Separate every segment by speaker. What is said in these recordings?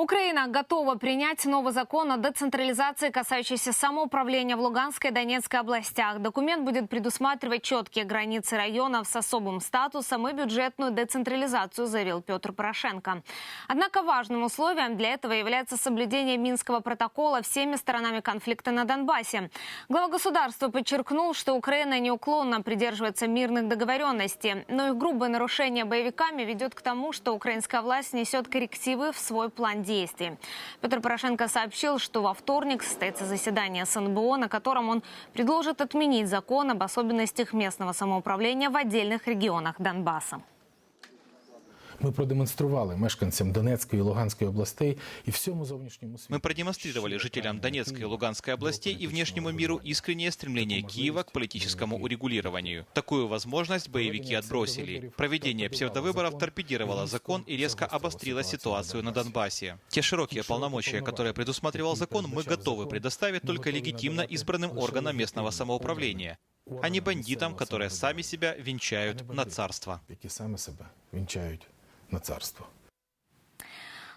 Speaker 1: Украина готова принять новый закон о децентрализации, касающийся самоуправления в Луганской и Донецкой областях. Документ будет предусматривать четкие границы районов с особым статусом и бюджетную децентрализацию, заявил Петр Порошенко. Однако важным условием для этого является соблюдение Минского протокола всеми сторонами конфликта на Донбассе. Глава государства подчеркнул, что Украина неуклонно придерживается мирных договоренностей, но их грубое нарушение боевиками ведет к тому, что украинская власть несет коррективы в свой план действий. Петр Порошенко сообщил, что во вторник состоится заседание СНБО, на котором он предложит отменить закон об особенностях местного самоуправления в отдельных регионах Донбасса
Speaker 2: Ми продемонстрували мешканцям Донецької і Луганської областей і всьому зовнішньому світу.
Speaker 3: Мы продемонстрировали жителям Донецкой и Луганской областей и внешнему миру искреннее стремление Киева к политическому урегулированию. Такую возможность боевики отбросили. Проведение псевдовыборов торпедировало закон и резко обострило ситуацию на Донбассе. Те широкие полномочия, которые предусматривал закон, мы готовы предоставить только легитимно избранным органам местного самоуправления, а не бандитам, которые сами себя венчают на царство.
Speaker 2: які саме себе вінчають на царство.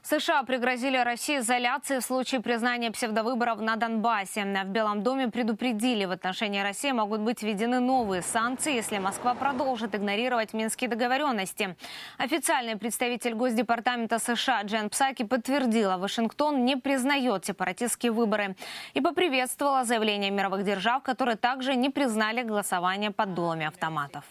Speaker 1: США пригрозили России изоляцией в случае признания псевдовыборов на Донбассе. В Белом доме предупредили, в отношении России могут быть введены новые санкции, если Москва продолжит игнорировать минские договоренности. Официальный представитель Госдепартамента США Джен Псаки подтвердила, Вашингтон не признает сепаратистские выборы и поприветствовала заявление мировых держав, которые также не признали голосование под дулами автоматов.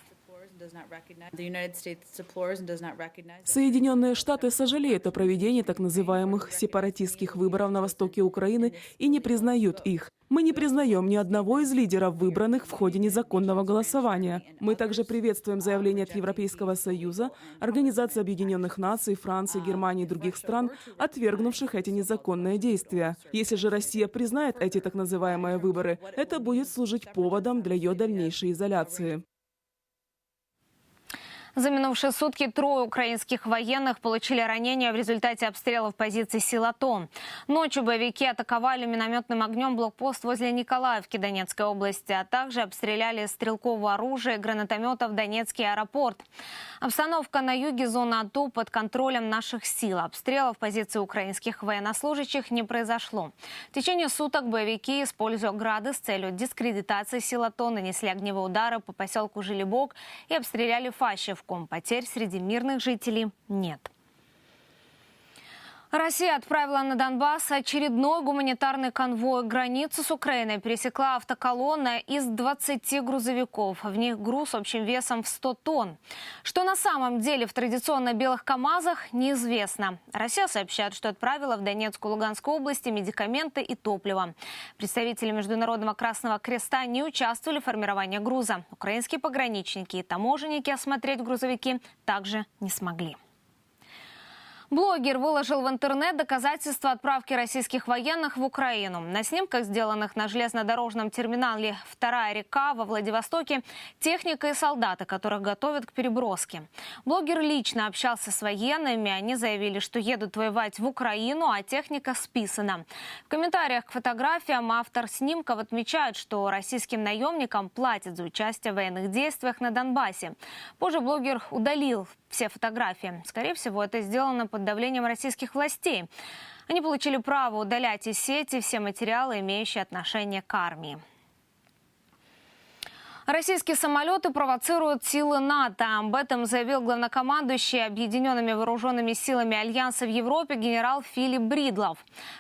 Speaker 4: Соединенные Штаты сожалеют о проведении так называемых сепаратистских выборов на востоке Украины и не признают их. Мы не признаем ни одного из лидеров, выбранных в ходе незаконного голосования. Мы также приветствуем заявление от Европейского Союза, Организации Объединенных Наций, Франции, Германии и других стран, отвергнувших эти незаконные действия. Если же Россия признает эти так называемые выборы, это будет служить поводом для ее дальнейшей изоляции.
Speaker 1: За минувшие сутки трое украинских военных получили ранения в результате обстрелов позиций сил АТО. Ночью боевики атаковали минометным огнем блокпост возле Николаевки Донецкой области, а также обстреляли стрелкового оружия и гранатометов Донецкий аэропорт. Обстановка на юге зоны АТО под контролем наших сил. Обстрелов позиций украинских военнослужащих не произошло. В течение суток боевики, используя грады с целью дискредитации сил АТО, нанесли огневые удары по поселку Жилибок и обстреляли Фащевку. Потерь среди мирных жителей нет. Россия отправила на Донбасс очередной гуманитарный конвой. Границу с Украиной пересекла автоколонна из 20 грузовиков. В них груз общим весом в 100 тонн. Что на самом деле в традиционно белых КАМАЗах, неизвестно. Россия сообщает, что отправила в Донецкую и Луганскую области медикаменты и топливо. Представители Международного Красного Креста не участвовали в формировании груза. Украинские пограничники и таможенники осмотреть грузовики также не смогли. Блогер выложил в интернет доказательства отправки российских военных в Украину. На снимках, сделанных на железнодорожном терминале «Вторая река» во Владивостоке, техника и солдаты, которых готовят к переброске. Блогер лично общался с военными. Они заявили, что едут воевать в Украину, а техника списана. В комментариях к фотографиям автор снимков отмечает, что российским наемникам платят за участие в военных действиях на Донбассе. Позже блогер удалил все фотографии. Скорее всего, это сделано под давлением российских властей. Они получили право удалять из сети все материалы, имеющие отношение к армии. Российские самолеты провоцируют силы НАТО. Об этом заявил главнокомандующий Объединенными вооруженными силами Альянса в Европе генерал Филипп Бридлов.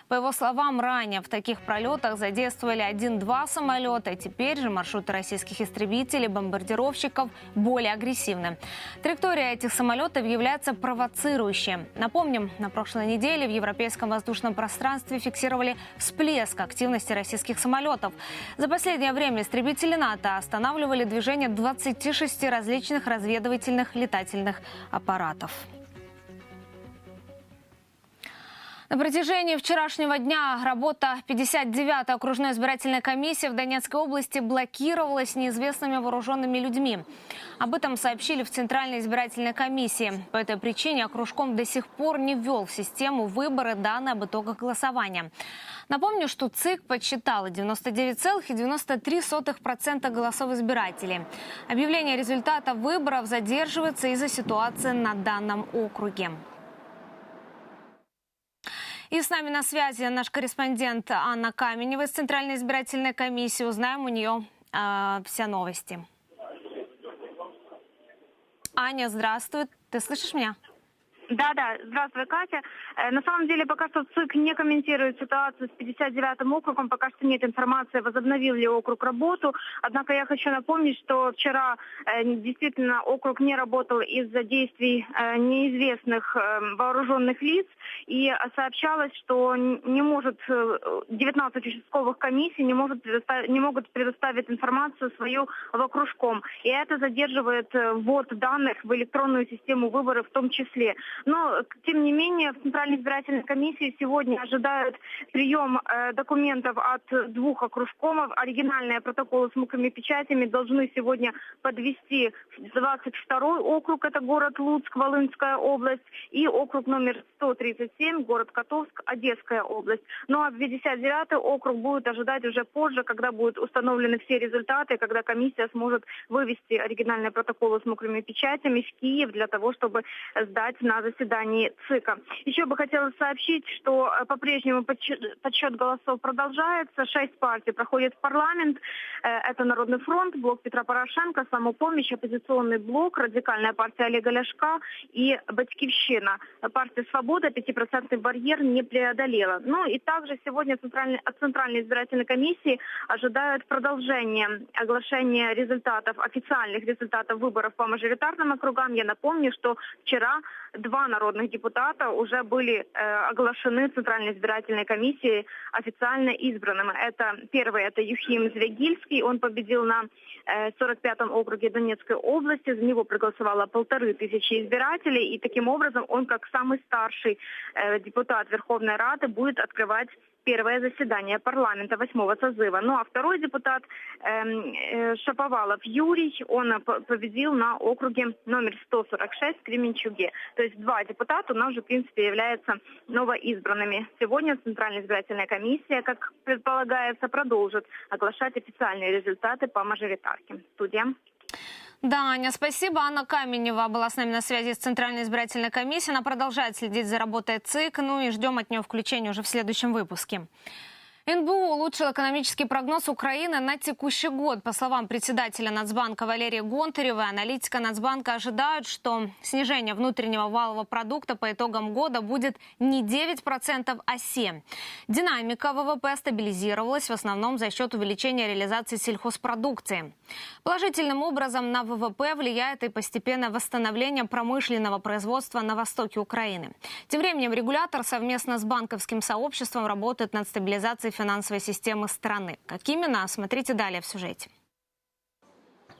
Speaker 1: По его словам, ранее в таких пролетах задействовали один-два самолета. Теперь же маршруты российских истребителей, бомбардировщиков более агрессивны. Траектория этих самолетов является провоцирующей. Напомним, на прошлой неделе в европейском воздушном пространстве фиксировали всплеск активности российских самолетов. За последнее время истребители НАТО останавливали движение 26 различных разведывательных летательных аппаратов. На протяжении вчерашнего дня работа 59-й окружной избирательной комиссии в Донецкой области блокировалась неизвестными вооруженными людьми. Об этом сообщили в Центральной избирательной комиссии. По этой причине окружком до сих пор не ввел в систему выборы данные об итогах голосования. Напомню, что ЦИК подсчитала 99,93% голосов избирателей. Объявление результатов выборов задерживается из-за ситуации на данном округе. И с нами на связи наш корреспондент Анна Каменева из Центральной избирательной комиссии. Узнаем у нее э, все новости. Аня, здравствуй. Ты слышишь меня?
Speaker 5: Да, да. Здравствуй, Катя. Э, На самом деле, пока что ЦИК не комментирует ситуацию с 59-м округом. Пока что нет информации, возобновил ли округ работу. Однако я хочу напомнить, что вчера э, действительно округ не работал из-за действий э, неизвестных вооруженных лиц. И сообщалось, что не может э, 19 участковых комиссий не, может не могут предоставить информацию свою в окружком. И это задерживает ввод данных в электронную систему выборов в том числе. Но, тем не менее, в Центральной избирательной комиссии сегодня ожидают прием э, документов от двух окружкомов. Оригинальные протоколы с мокрыми печатями должны сегодня подвести 22 округ, это город Луцк, Волынская область, и округ номер 137, город Котовск, Одесская область. Ну а 59 округ будет ожидать уже позже, когда будут установлены все результаты, когда комиссия сможет вывести оригинальные протоколы с мокрыми печатями в Киев для того, чтобы сдать на заседании ЦИКа. Еще бы хотела сообщить, что э, по-прежнему подсчет голосов продолжается. Шесть партий проходят в парламент. Э, Это Народный фронт, Блок Петра Порошенко, Самопомощь, Оппозиционный блок, Радикальная партия Олега Ляшка и Батькивщина. Партия Свобода 5% барьер не преодолела. Ну и также сегодня от Центральной избирательной комиссии ожидают продолжения оглашения результатов, официальных результатов выборов по мажоритарным округам. Я напомню, что вчера два народных депутата уже были э, оглашены Центральной избирательной комиссией официально избранными. Это первый, это Юхим Звягильский, он победил на э, 45-м округе Донецкой области, за него проголосовало полторы тысячи избирателей, и таким образом он, как самый старший э, депутат Верховной Рады, будет открывать первое заседание парламента восьмого созыва. Ну а второй депутат эм, э, Шаповалов Юрий, он э, по- победил на округе номер 146 в Кременчуге. То есть два депутата у нас уже, в принципе, являются новоизбранными. Сегодня Центральная избирательная комиссия, как предполагается, продолжит оглашать официальные результаты по мажоритарке. Студия.
Speaker 1: Да, Аня, спасибо. Анна Каменева была с нами на связи с Центральной избирательной комиссией. Она продолжает следить за работой ЦИК, ну и ждем от нее включения уже в следующем выпуске. НБУ улучшил экономический прогноз Украины на текущий год. По словам председателя Нацбанка Валерии Гонтаревой, аналитика Нацбанка ожидают, что снижение внутреннего валового продукта по итогам года будет не 9%, а 7%. Динамика ВВП стабилизировалась в основном за счет увеличения реализации сельхозпродукции. Положительным образом на ВВП влияет и постепенное восстановление промышленного производства на востоке Украины. Тем временем регулятор совместно с банковским сообществом работает над стабилизацией финансовой системы страны. Как именно, смотрите далее в сюжете.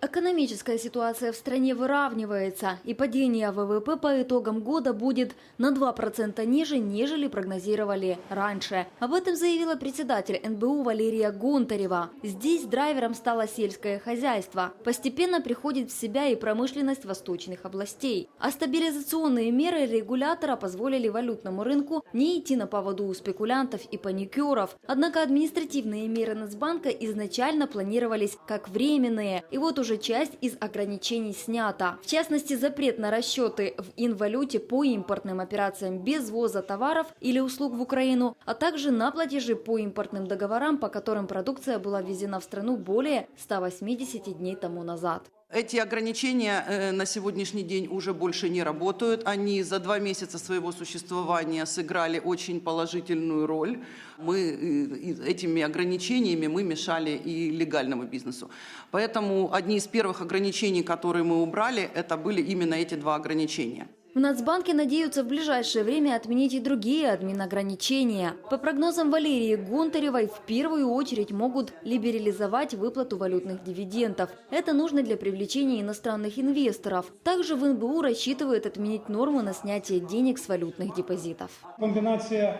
Speaker 6: Экономическая ситуация в стране выравнивается, и падение ВВП по итогам года будет на 2% ниже, нежели прогнозировали раньше. Об этом заявила председатель НБУ Валерия Гонтарева. Здесь драйвером стало сельское хозяйство. Постепенно приходит в себя и промышленность восточных областей. А стабилизационные меры регулятора позволили валютному рынку не идти на поводу у спекулянтов и паникеров. Однако административные меры Нацбанка изначально планировались как временные, и вот уже часть из ограничений снята. В частности, запрет на расчеты в инвалюте по импортным операциям без ввоза товаров или услуг в Украину, а также на платежи по импортным договорам, по которым продукция была ввезена в страну более 180 дней тому назад.
Speaker 7: Эти ограничения э, на сегодняшний день уже больше не работают. Они за два месяца своего существования сыграли очень положительную роль. Мы э, этими ограничениями мы мешали и легальному бизнесу. Поэтому одни из первых ограничений, которые мы убрали, это были именно эти два ограничения.
Speaker 6: В Нацбанке надеются в ближайшее время отменить и другие админограничения. По прогнозам Валерии Гонтаревой, в первую очередь могут либерализовать выплату валютных дивидендов. Это нужно для привлечения иностранных инвесторов. Также в НБУ рассчитывают отменить нормы на снятие денег с валютных депозитов.
Speaker 8: Комбінація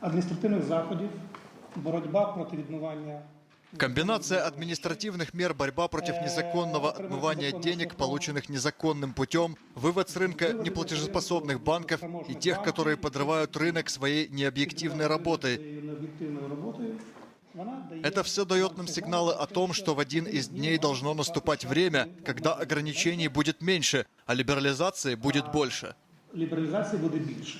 Speaker 8: адміністративних заходів, боротьба проти відмивання
Speaker 9: Комбинация административных мер, борьба против незаконного отмывания денег, полученных незаконным путем, вывод с рынка неплатежеспособных банков и тех, которые подрывают рынок своей необъективной работой.
Speaker 8: цією необ'єктивною роботою. Вона дає
Speaker 9: Это все дает нам сигналы о том, что в один из дней должно наступать время, когда ограничений будет меньше, а либерализации будет больше.
Speaker 8: лібералізації буде більше.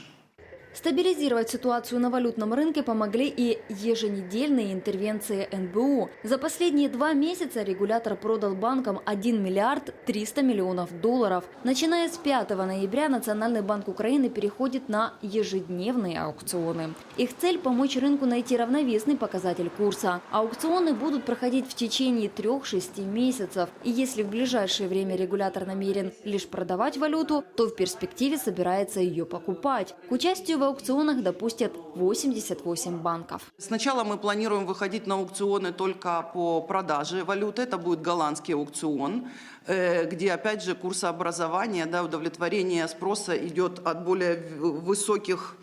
Speaker 6: Стабилизировать ситуацию на валютном рынке помогли и еженедельные интервенции НБУ. За последние два месяца регулятор продал банкам 1 миллиард 300 миллионов долларов. Начиная с 5 ноября Национальный банк Украины переходит на ежедневные аукционы. Их цель – помочь рынку найти равновесный показатель курса. Аукционы будут проходить в течение 3-6 месяцев. И если в ближайшее время регулятор намерен лишь продавать валюту, то в перспективе собирается ее покупать. К участию в аукционах допустят 88 банков.
Speaker 7: Сначала мы планируем выходить на аукционы только по продаже валюты. Это будет голландский аукцион, э, где, опять же, курсообразование, да, удовлетворение спроса идет от более высоких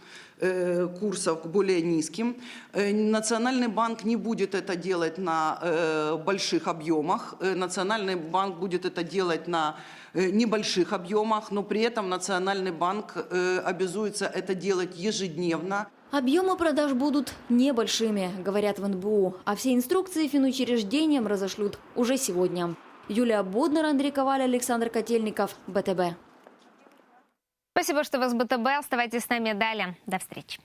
Speaker 7: курсов к более низким. Э, Национальный банк не будет это делать на э, больших объемах. Э, Национальный банк будет это делать на э, небольших объемах, но при этом Национальный банк э, обязуется это делать ежедневно.
Speaker 6: Объемы продаж будут небольшими, говорят в НБУ, а все инструкции финучреждениям разошлют уже сегодня. Юлия Боднер, Андрей Коваль, Александр Котельников, БТБ.
Speaker 1: Спасибо, что вы с БТБ. Оставайтесь с нами далее. До встречи.